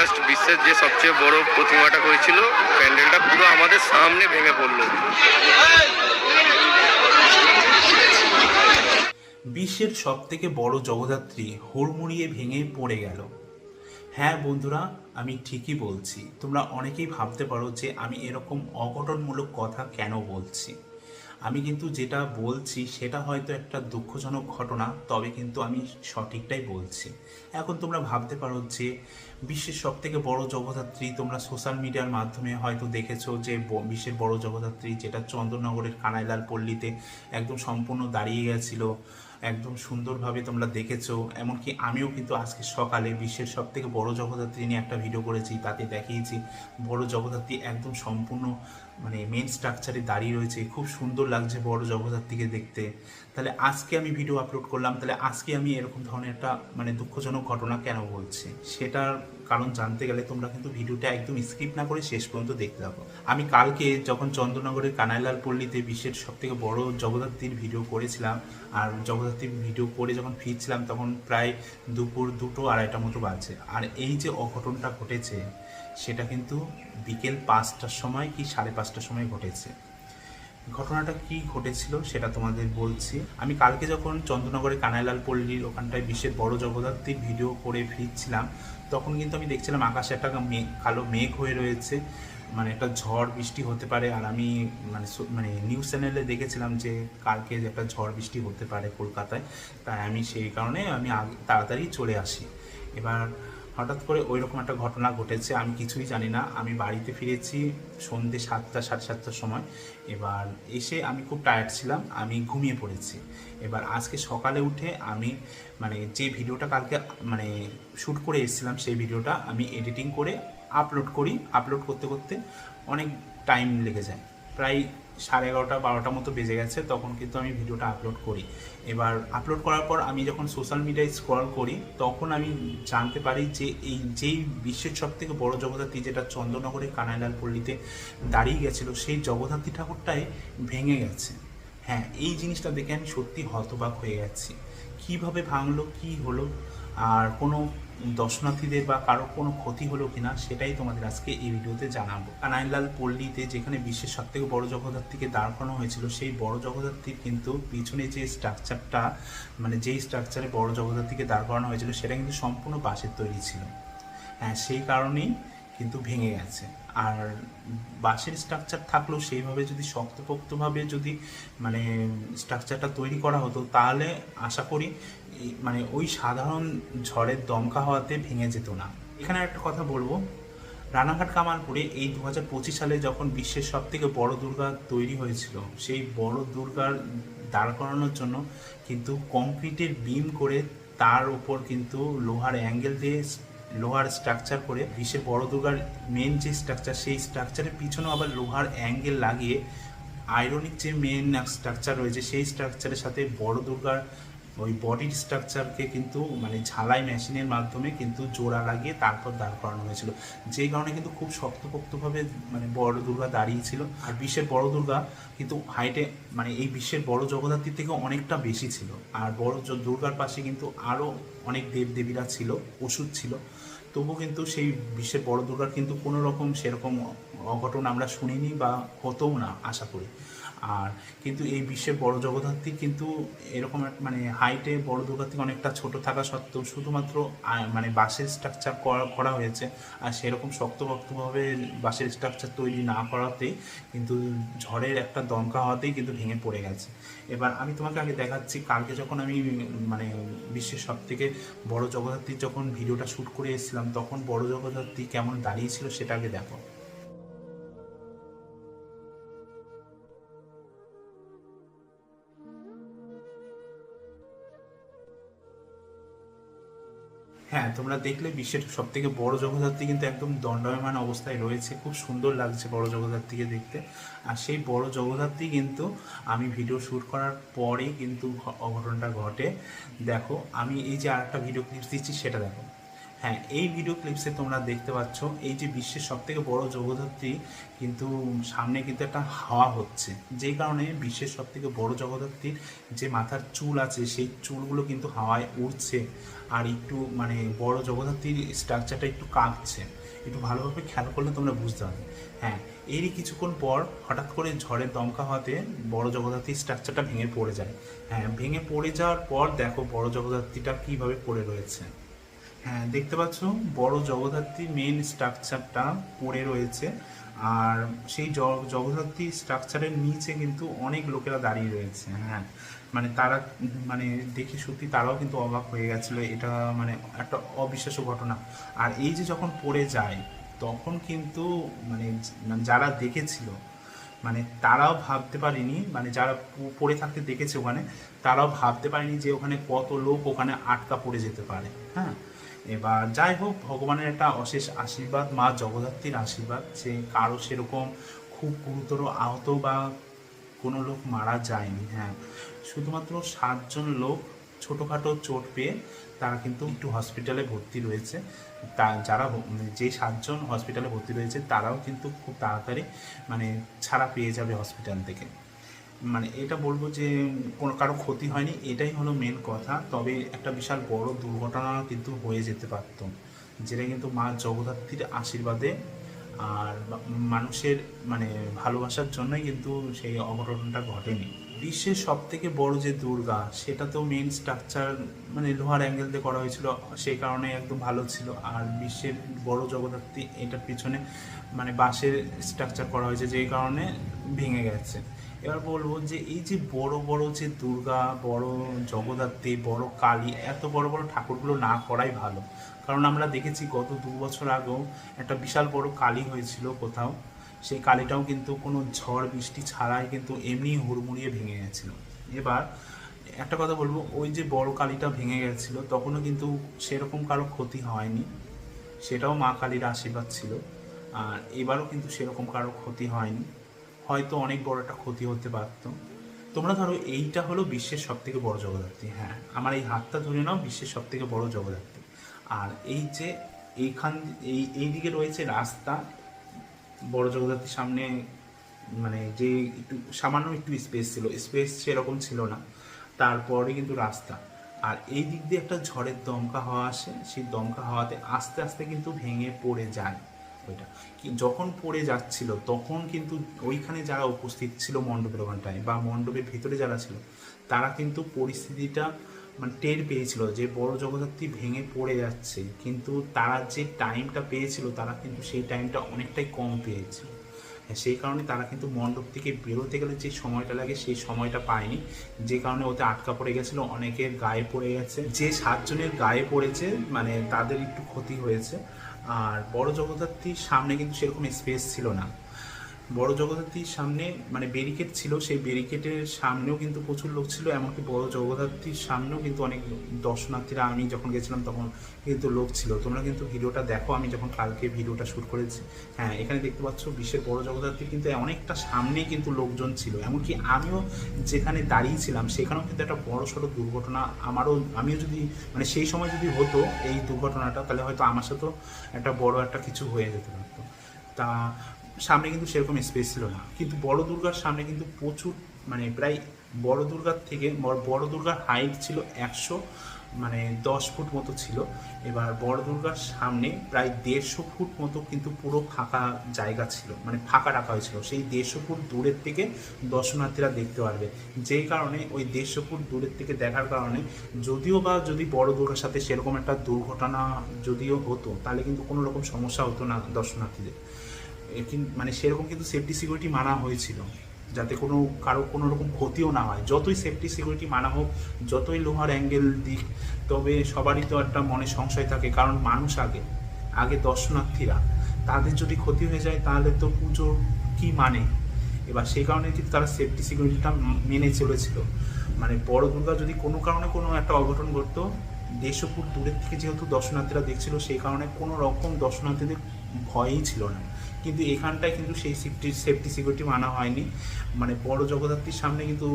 Just বিশ্বের যে সবচেয়ে বড় প্রতিমাটা হয়েছিল প্যান্ডেলটা পুরো আমাদের সামনে ভেঙে পড়ল। বিশ্বের সব থেকে বড় জগদ্ধাত্রী হুড়মুড়িয়ে ভেঙে পড়ে গেল। হ্যাঁ বন্ধুরা, আমি ঠিকই বলছি। তোমরা অনেকেই ভাবতে পারো যে আমি এরকম অঘটনমূলক কথা কেন বলছি। আমি কিন্তু যেটা বলছি সেটা হয়তো একটা দুঃখজনক ঘটনা, তবে কিন্তু আমি সঠিকটাই বলছি। এখন তোমরা ভাবতে পারো যে বিশ্বের সব থেকে বড় জগদ্ধাত্রী তোমরা সোশ্যাল মিডিয়ার মাধ্যমে হয়তো দেখেছ যে বিশ্বের বড় জগদ্ধাত্রী যেটা চন্দ্রনগরের কানাইলাল পল্লীতে একদম সম্পূর্ণ দাঁড়িয়ে গেছিল। একদম সুন্দরভাবে তোমরা দেখেছ। এমনকি আমিও কিন্তু আজকে সকালে বিশ্বের সব থেকে বড় জগদ্ধাত্রী নিয়ে একটা ভিডিও করেছি, তাতে দেখিয়েছি বড় জগদ্ধাত্রী একদম সম্পূর্ণ মানে মেন স্ট্রাকচারে দাঁড়িয়ে রয়েছে। খুব সুন্দর লাগছে বড় জগদ্ধাত্রীকে দেখতে। তাহলে আজকে আমি ভিডিও আপলোড করলাম, তাহলে আজকে আমি এরকম ধরনের একটা মানে দুঃখজনক ঘটনা কেন বলছি? সেটার কারণ জানতে গেলে তোমরা কিন্তু ভিডিওটা একদম স্কিপ না করে শেষ পর্যন্ত দেখতে থাকো। আমি কালকে যখন চন্দ্রনগরের কানাইলাল পল্লীতে বিশ্বের সব থেকে বড় জগদ্ধাত্রীর ভিডিও করেছিলাম, আর জগদ্ধাত্রীর ভিডিও করে যখন ফিরছিলাম তখন প্রায় দুপুর দুটো আড়াইটা মতো বাজছে। আর এই যে অঘটনটা ঘটেছে, সেটা কিন্তু বিকেল পাঁচটার সময় কি সাড়ে পাঁচটার সময় ঘটেছে। ঘটনাটা কি ঘটেছিল সেটা তোমাদের বলছি। আমি কালকে যখন চন্দ্রনগরে কানাইলাল পল্লীর ওখানটায় বিশ্বের বড় জগদ্ধাত্রীর ভিডিও করে ফিরছিলাম, তখন কিন্তু আমি দেখছিলাম আকাশে একটা কালো মেঘ হয়ে রয়েছে। মানে একটা ঝড় বৃষ্টি হতে পারে আর আমি মানে মানে নিউজ চ্যানেলে দেখেছিলাম যে কালকে যে একটা ঝড় বৃষ্টি হতে পারে কলকাতায়। তাই আমি সেই কারণে আমি তাড়াতাড়ি চলে আসি। এবার হঠাৎ করে ওই রকম একটা ঘটনা ঘটেছে, আমি কিছুই জানি না। আমি বাড়িতে ফিরেছি সন্ধ্যে সাতটা, সাড়ে সাতটার সময়। এবার এসে আমি খুব টায়ার্ড ছিলাম, আমি ঘুমিয়ে পড়েছি। এবার আজকে সকালে উঠে আমি মানে যে ভিডিওটা কালকে মানে শ্যুট করে এসেছিলাম সেই ভিডিওটা আমি এডিটিং করে আপলোড করি। আপলোড করতে করতে অনেক টাইম লেগে যায়। প্রায় সাড়ে এগারোটা বারোটা মতো বেজে গেছে, তখন কিন্তু আমি ভিডিওটা আপলোড করি। এবার আপলোড করার পর আমি যখন সোশ্যাল মিডিয়ায় স্ক্রল করি, তখন আমি জানতে পারি যে এই যেই বিশ্বের সব থেকে বড় জগদ্ধাত্রী যেটা চন্দ্রনগরে কানাইলাল পল্লীতে দাঁড়িয়ে গেছিল, সেই জগদ্ধাত্রী ঠাকুরটাই ভেঙে গেছে। হ্যাঁ এই জিনিসটা দেখে আমি সত্যি হতবাক হয়ে গেছি। কীভাবে ভাঙলো, কি হলো? আর কোনো দর্শনার্থীদের বা কারও কোনো ক্ষতি হলো কিনা সেটাই তোমাদের আজকে এই ভিডিওতে জানাব। কানাইলাল পল্লীতে যেখানে বিশ্বের সব থেকে বড় জগদ্ধাত্রীকে দাঁড় করানো হয়েছিল, সেই বড় জগদ্ধাত্রীর কিন্তু পিছনে যে স্ট্রাকচারটা মানে যেই স্ট্রাকচারে বড় জগদ্ধাত্রীকে দাঁড় করানো হয়েছিল, সেটা কিন্তু সম্পূর্ণ বাঁশের তৈরি ছিল। হ্যাঁ সেই কারণেই কিন্তু ভেঙে গেছে। আর বাঁশের স্ট্রাকচার থাকলেও সেইভাবে যদি শক্তপোক্তভাবে যদি মানে স্ট্রাকচারটা তৈরি করা হতো, তাহলে আশা করি মানে ওই সাধারণ ঝড়ের দমকা হওয়াতে ভেঙে যেত না। এখানে একটা কথা বলব। রানাঘাট কামালপুরে এই দু হাজার পঁচিশ সালে যখন বিশ্বের সব থেকে বড় দুর্গা তৈরি হয়েছিল, সেই বড় দুর্গার দাঁড় করানোর জন্য কিন্তু কংক্রিটের বিম করে তার উপর কিন্তু লোহার অ্যাঙ্গেল দিয়ে লোহার স্ট্রাকচার করে বিশ্বের বড় দুর্গার মেন যে স্ট্রাকচার সেই স্ট্রাকচারের পিছনেও আবার লোহার অ্যাঙ্গেল লাগিয়ে আয়রনিক যে মেন স্ট্রাকচার রয়েছে, সেই স্ট্রাকচারের সাথে বড় দুর্গার ওই বডির স্ট্রাকচারকে কিন্তু মানে ঝালাই মেশিনের মাধ্যমে কিন্তু জোড়া লাগিয়ে তারপর দাঁড় করানো হয়েছিল। যেই কারণে কিন্তু খুব শক্তপোক্তভাবে মানে বড় দুর্গা দাঁড়িয়েছিল। আর বিশ্বের বড় দুর্গা কিন্তু হাইটে মানে এই বিশ্বের বড় জগদ্ধাত্রীর থেকে অনেকটা বেশি ছিল। আর বড় দুর্গার পাশে কিন্তু আরও অনেক দেব দেবীরা ছিল ওষুধ ছিল। তবু কিন্তু সেই বিশ্বের বড় দুর্গার কিন্তু কোনো রকম সেরকম অঘটন আমরা শুনিনি বা হতোও না, আশা করি। আর কিন্তু এই বিশ্বের বড় জগদ্ধাত্রী কিন্তু এরকম মানে হাইটে বড় থেকে অনেকটা ছোট থাকা সত্ত্বেও শুধুমাত্র মানে বাঁশের স্ট্রাকচার করা হয়েছে। আর সেরকম শক্তপোক্তভাবে বাঁশের স্ট্রাকচার তৈরি না করাতেই কিন্তু ঝড়ের একটা দমকা হওয়াতেই কিন্তু ভেঙে পড়ে গেছে। এবার আমি তোমাকে আগে দেখাচ্ছি, কালকে যখন আমি মানে বিশ্বের সব থেকে বড় জগদ্ধাত্রীর যখন ভিডিওটা শ্যুট করে এসেছিলাম, তখন বড় জগদ্ধাত্রী কেমন দাঁড়িয়েছিল সেটা আগে দেখো। হ্যাঁ তোমরা দেখলে বিশ্বের সব থেকে বড় জগদ্ধাত্রী কিন্তু একদম দণ্ডায়মান অবস্থায় রয়েছে। খুব সুন্দর লাগছে বড় জগদ্ধাত্রীকে দেখতে। আর সেই বড় জগদ্ধাত্রী কিন্তু আমি ভিডিও শ্যুট করার পরেই কিন্তু অঘটনটা ঘটে। দেখো, আমি এই যে আরেকটা ভিডিও ক্লিপস দিচ্ছি, সেটা দেখো। হ্যাঁ এই ভিডিও ক্লিপসে তোমরা দেখতে পাচ্ছ, এই যে বিশ্বের সব থেকে বড় জগদ্ধাত্রী কিন্তু সামনে কিন্তু একটা হাওয়া হচ্ছে। যেই কারণে বিশ্বের সব থেকে বড় জগদ্ধাত্রীর যে মাথার চুল আছে, সেই চুলগুলো কিন্তু হাওয়ায় উড়ছে আর একটু মানে বড় জগদ্ধাত্রীর স্ট্রাকচারটা একটু কাঁপছে। একটু ভালোভাবে খেয়াল করলে তোমরা বুঝতে পারবে। হ্যাঁ এরই কিছুক্ষণ পর হঠাৎ করে ঝড়ের দমকা হওয়াতে বড় জগদ্ধাত্রীর স্ট্রাকচারটা ভেঙে পড়ে যায়। হ্যাঁ ভেঙে পড়ে যাওয়ার পর দেখো বড় জগদ্ধাত্রীটা কীভাবে পড়ে রয়েছে। হ্যাঁ দেখতে পাচ্ছ, বড় জগদ্ধাত্রী মেন স্ট্রাকচারটা পড়ে রয়েছে। আর সেই জগদ্ধাত্রী স্ট্রাকচারের নিচে কিন্তু অনেক লোকেরা দাঁড়িয়ে রয়েছে হ্যাঁ। মানে তারা মানে দেখে সত্যি তারাও কিন্তু অবাক হয়ে গেছিল, এটা মানে একটা অবিশ্বাস্য ঘটনা। আর এই যে যখন পড়ে যায়, তখন কিন্তু মানে মানে যারা দেখেছিল মানে তারাও ভাবতে পারেনি মানে যারা পড়ে থাকতে দেখেছে ওখানে, তারাও ভাবতে পারেনি যে ওখানে কত লোক ওখানে আটকা পড়ে যেতে পারে হ্যাঁ? এবার যাই হোক, ভগবানের একটা অশেষ আশীর্বাদ, মা জগদ্ধাত্রীর আশীর্বাদ, যে কারও সেরকম খুব গুরুতর আহত বা কোনো লোক মারা যায়নি হ্যাঁ? শুধুমাত্র সাতজন লোক ছোটোখাটো চোট পেয়ে তারা কিন্তু একটু হসপিটালে ভর্তি রয়েছে। তা যারা মানে যে সাতজন হসপিটালে ভর্তি রয়েছে, তারাও কিন্তু খুব তাড়াতাড়ি মানে ছাড়া পেয়ে যাবে হসপিটাল থেকে। মানে এটা বলব যে কোনো কারও ক্ষতি হয়নি, এটাই হলো মেন কথা। তবে একটা বিশাল বড় দুর্ঘটনা কিন্তু হয়ে যেতে পারতো, যেটা কিন্তু মা জগদ্ধাত্রীর আশীর্বাদে আর মানুষের মানে ভালোবাসার জন্যই কিন্তু সেই অঘটনটা ঘটেনি। বিশ্বের সব থেকে বড় যে দুর্গা সেটা তো মেন স্ট্রাকচার মানে লোহার অ্যাঙ্গেল দিয়ে করা হয়েছিল, সেই কারণে একদম ভালো ছিল। আর বিশ্বের বড় জগদ্ধাত্রী এটার পিছনে মানে বাঁশের স্ট্রাকচার করা হয়েছে, যেই কারণে ভেঙে গেছে। এবার বলব যে এই যে বড় বড় যে দুর্গা, বড় জগদ্ধাত্রী, বড় কালী, এত বড় বড় ঠাকুরগুলো না করাই ভালো। কারণ আমরা দেখেছি গত দু বছর আগেও একটা বিশাল বড় কালী হয়েছিল কোথাও। সেই কালীটাও কিন্তু কোনো ঝড়, বৃষ্টি ছাড়াই কিন্তু এমনি হুড়মুড়িয়ে ভেঙে গেছিল। এবার একটা কথা বলব, ওই যে বড় কালীটা ভেঙে গেছিল, তখনও কিন্তু সেরকম কারও ক্ষতি হয়নি। সেটাও মা কালীর আশীর্বাদ ছিল, আর এবারও কিন্তু সেরকম কারও ক্ষতি হয়নি। হয়তো অনেক বড় একটা ক্ষতি হতে পারত। তোমরা ধরো এইটা হলো বিশ্বের সব থেকে বড় জগদ্ধাত্রী। হ্যাঁ আমার এই হাতটা ধরে নাও, বিশ্বের সব থেকে বড় জগদ্ধাত্রী। আর এই যে এইখান, এই, এইদিকে রয়েছে রাস্তা বড় জগদ্ধাত্রীর সামনে মানে যে একটু, সামান্য একটু স্পেস ছিল স্পেস সেরকম ছিল না। তারপরে কিন্তু রাস্তা। আর এই দিক দিয়ে একটা ঝড়ের দমকা হাওয়া আসে, সেই দমকা হাওয়াতে আস্তে আস্তে কিন্তু ভেঙে পড়ে যায় ওইটা। যখন পড়ে যাচ্ছিল, তখন কিন্তু ওইখানে যারা উপস্থিত ছিল মণ্ডপের ওখানটায়, বা মণ্ডপের ভেতরে যারা ছিল, তারা কিন্তু পরিস্থিতিটা মানে টের পেয়েছিল যে বড় জগদ্ধাত্রী ভেঙে পড়ে যাচ্ছে, কিন্তু তারা যে টাইমটা পেয়েছিল, তারা কিন্তু সেই টাইমটা অনেকটাই কম পেয়েছে। সেই কারণে তারা কিন্তু মণ্ডপ থেকে বেরোতে গেলে যে সময়টা লাগে, সেই সময়টা পায়নি। যে কারণে ওতে আটকা পড়ে গেছিল, অনেকের গায়ে পড়ে গেছে। যে সাতজনের গায়ে পড়েছে মানে তাদের একটু ক্ষতি হয়েছে। আর বড় জগদ্ধাত্রীর সামনে কিন্তু সেরকম স্পেস ছিল না। বড় জগদ্ধাত্রীর সামনে মানে ব্যারিকেড ছিল, সেই ব্যারিকেডের সামনেও কিন্তু প্রচুর লোক ছিল, এমনকি বড় জগদ্ধাত্রীর সামনেও কিন্তু অনেক দর্শনার্থীরা, আমি যখন গেছিলাম তখন কিন্তু লোক ছিল। তোমরা কিন্তু ভিডিওটা দেখো, আমি যখন কালকে ভিডিওটা শ্যুট করেছি। হ্যাঁ এখানে দেখতে পাচ্ছ বিশ্বের বড় জগদ্ধাত্রী কিন্তু অনেকটা সামনে কিন্তু লোকজন ছিল। এমনকি আমিও যেখানে দাঁড়িয়েছিলাম সেখানেও কিন্তু একটা বড় সড়ো দুর্ঘটনা আমারও, আমিও যদি মানে সেই সময় যদি হতো এই দুর্ঘটনাটা, তাহলে হয়তো আমার সাথেও একটা বড় একটা কিছু হয়ে যেতে পারতো। তা সামনে কিন্তু সেরকম স্পেস ছিল না। কিন্তু বড় দুর্গার সামনে কিন্তু প্রচুর মানে প্রায় বড় দুর্গার থেকে বড়- দুর্গার হাইট ছিল একশো মানে দশ ফুট মতো ছিল। এবার বড় দুর্গার সামনে প্রায় দেড়শো ফুট মতো কিন্তু পুরো ফাঁকা জায়গা ছিল মানে ফাঁকা রাখা হয়েছিল। সেই দেড়শো ফুট দূরের থেকে দর্শনার্থীরা দেখতে পারবে। যেই কারণে ওই দেড়শো ফুট দূরের থেকে দেখার কারণে যদিও বা যদি বড় দুর্গার সাথে সেরকম একটা দুর্ঘটনা যদিও হতো, তাহলে কিন্তু কোনো রকম সমস্যা হতো না দর্শনার্থীদের। মানে সেরকম কিন্তু সেফটি সিকিউরিটি মানা হয়েছিল, যাতে কোনো কারও কোনো রকম ক্ষতিও না হয়। যতই সেফটি সিকিউরিটি মানা হোক, যতই লোহার অ্যাঙ্গেল দিক, তবে সবারই তো একটা মনে সংশয় থাকে, কারণ মানুষ আগে আগে দর্শনার্থীরা। তাদের যদি ক্ষতি হয়ে যায়, তাহলে তো পুজো কি মানে? এবার সেই কারণে কিন্তু তারা সেফটি সিকিউরিটিটা মেনে চলেছিল। মানে বড় দুর্গা যদি কোনো কারণে কোনো একটা অঘটন ঘটতো ফুট দূরের থেকে যেহেতু দর্শনার্থীরা দেখছিল, সেই কারণে কোনো রকম দর্শনার্থীদের ভয়ই ছিল না। কিন্তু এখানটায় কিন্তু সেই সেফটি সেফটি সিকিউরিটি মানা হয়নি। মানে বড় জগদ্ধাত্রীর সামনে কিন্তু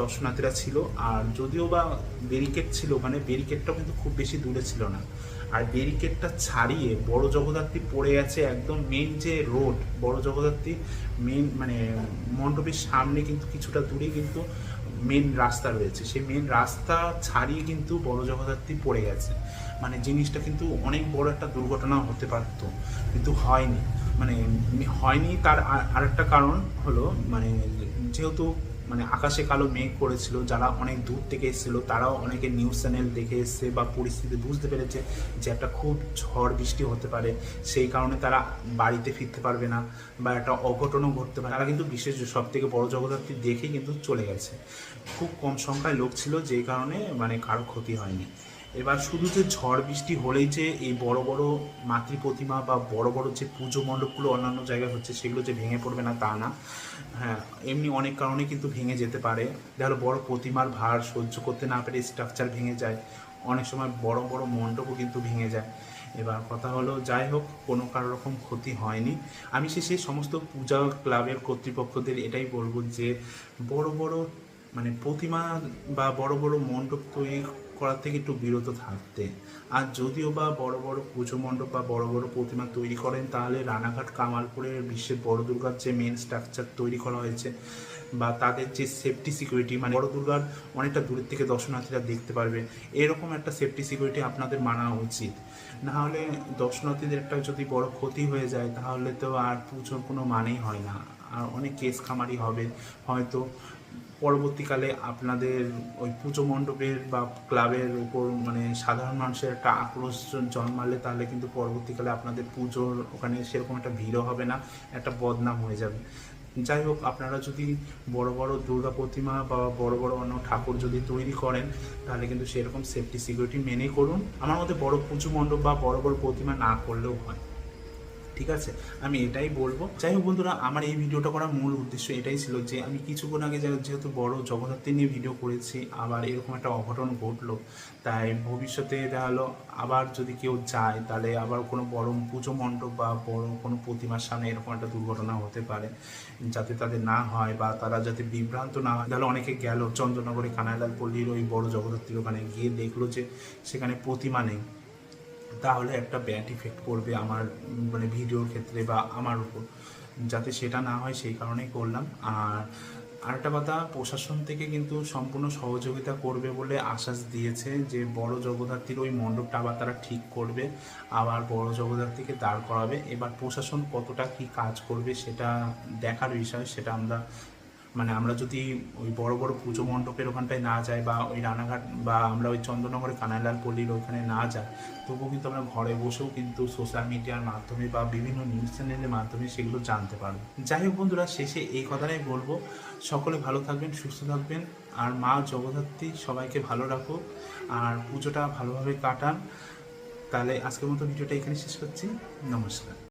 দর্শনার্থীরা ছিল। আর যদিও বা ব্যারিকেড ছিল ওখানে ব্যারিকেডটাও কিন্তু খুব বেশি দূরে ছিল না। আর ব্যারিকেডটা ছাড়িয়ে বড় জগদ্ধাত্রী পড়ে গেছে একদম মেন যে রোড বড় জগদ্ধাত্রী মেন মানে মণ্ডপের সামনে কিন্তু কিছুটা দূরে কিন্তু মেন রাস্তা রয়েছে। সেই মেন রাস্তা ছাড়িয়ে কিন্তু বড় জগদ্ধাত্রী পড়ে গেছে। মানে জিনিসটা কিন্তু অনেক বড় একটা দুর্ঘটনা হতে পারতো, কিন্তু হয়নি। মানে হয়নি তার আর- আরেকটা কারণ হলো মানে যেহেতু মানে আকাশে কালো মেঘ করেছিল, যারা অনেক দূর থেকে এসেছিল, তারাও অনেকে নিউজ চ্যানেল দেখে এসছে বা পরিস্থিতি বুঝতে পেরেছে যে একটা খুব ঝড় বৃষ্টি হতে পারে। সেই কারণে তারা বাড়িতে ফিরতে পারবে না বা একটা অঘটনও ঘটতে পারে। তারা কিন্তু বিশেষ সব থেকে বড় জগদ্ধাত্রী দেখে কিন্তু চলে গেছে। খুব কম সংখ্যায় লোক ছিল, যেই কারণে মানে কারও ক্ষতি হয়নি। এবার শুধু যে ঝড় বৃষ্টি হলেই যে এই বড় বড় মাতৃ প্রতিমা বা বড় বড় যে পুজো মণ্ডপগুলো অন্যান্য জায়গায় হচ্ছে, সেগুলো যে ভেঙে পড়বে না তা না। হ্যাঁ এমনি অনেক কারণে কিন্তু ভেঙে যেতে পারে। দেখো বড় প্রতিমার ভার সহ্য করতে না পেরে স্ট্রাকচার ভেঙে যায়। অনেক সময় বড় বড় মণ্ডপও কিন্তু ভেঙে যায়। এবার কথা হলো, যাই হোক, কোনো কারও রকম ক্ষতি হয়নি। আমি শেষে সমস্ত পূজা ক্লাবের কর্তৃপক্ষদের এটাই বলব যে, বড় বড় মানে প্রতিমা বা বড় বড় মণ্ডপ তৈরি করার থেকে একটু বিরত থাকতে। আর যদিও বা বড় বড় পুজো মণ্ডপ বা বড় বড় প্রতিমা তৈরি করেন, তাহলে রানাঘাট কামালপুরের বিশ্বের বড় দুর্গার যে মেন স্ট্রাকচার তৈরি করা হয়েছে বা তাদের যে সেফটি সিকিউরিটি মানে বড় দুর্গার অনেকটা দূরের থেকে দর্শনার্থীরা দেখতে পারবে, এরকম একটা সেফটি সিকিউরিটি আপনাদের মানা উচিত। না হলে দর্শনার্থীদের একটা যদি বড় ক্ষতি হয়ে যায়, তাহলে তো আর পুজোর কোনো মানেই হয় না। আর অনেক কেস খামারি হবে, হয়তো পরবর্তীকালে আপনাদের ওই পুজো মণ্ডপের বা ক্লাবের উপর মানে সাধারণ মানুষের একটা আক্রোশ জন্মালে তাহলে কিন্তু পরবর্তীকালে আপনাদের পুজোর ওখানে সেরকম একটা ভিড়ও হবে না, একটা বদনাম হয়ে যাবে। যাই হোক, আপনারা যদি বড় বড় দুর্গা প্রতিমা বা বড় বড় অন্য ঠাকুর যদি তৈরি করেন, তাহলে কিন্তু সেরকম সেফটি সিকিউরিটি মেনে করুন। আমার মতে বড় পুজো মণ্ডপ বা বড় বড় প্রতিমা না করলেও হয়। ঠিক আছে? আমি এটাই বলব। যাই হোক বন্ধুরা, আমার এই ভিডিওটা করার মূল উদ্দেশ্য এটাই ছিল যে আমি কিছুক্ষণ আগে যেহেতু বড় জগদ্ধাত্রী নিয়ে ভিডিও করেছি, আবার এরকম একটা অঘটন ঘটলো, তাই ভবিষ্যতে দেখা হলো আবার যদি কেউ যায়, তাহলে আবার কোনো বড় পুজো মণ্ডপ বা বড় কোনো প্রতিমার সামনে এরকম একটা দুর্ঘটনা হতে পারে। যাতে তাদের না হয় বা তারা যাতে বিভ্রান্ত না হয়। তাহলে অনেকে গেল চন্দ্রনগরে কানাইলাল পল্লীর ওই বড় জগদ্ধাত্রীর ওখানে গিয়ে দেখল যে সেখানে প্রতিমা নেই। তাহলে একটা ব্যাড ইফেক্ট পড়বে আমার মানে ভিডিওর ক্ষেত্রে বা আমার উপর। যাতে সেটা না হয় সেই কারণেই করলাম। আর আরেকটা কথা, প্রশাসন থেকে কিন্তু সম্পূর্ণ সহযোগিতা করবে বলে আশ্বাস দিয়েছে যে, বড় জগদ্ধাত্রীর ওই মণ্ডপটা আবার তারা ঠিক করবে, আবার বড় জগদ্ধাত্রীকে দাঁড় করাবে। এবার প্রশাসন কতটা কি কাজ করবে সেটা দেখার বিষয়, সেটা আমরা মানে আমরা যদি ওই বড় বড় পুজো মণ্ডপের ওখানটায় না যাই বা ওই রানাঘাট বা আমরা ওই চন্দ্রনগরে কানাইলাল পল্লীর ওখানে না যাই, তবুও কিন্তু আমরা ঘরে বসেও কিন্তু সোশ্যাল মিডিয়ার মাধ্যমে বা বিভিন্ন নিউজ চ্যানেলের মাধ্যমে সেগুলো জানতে পারব। যাই হোক বন্ধুরা, শেষে এই কথাটাই বলব। সকলে ভালো থাকবেন, সুস্থ থাকবেন। আর মা জগদ্ধাত্রী, সবাইকে ভালো রাখো। আর পুজোটা ভালোভাবে কাটান। তাহলে আজকের মতো ভিডিওটা এখানে শেষ করছি। নমস্কার।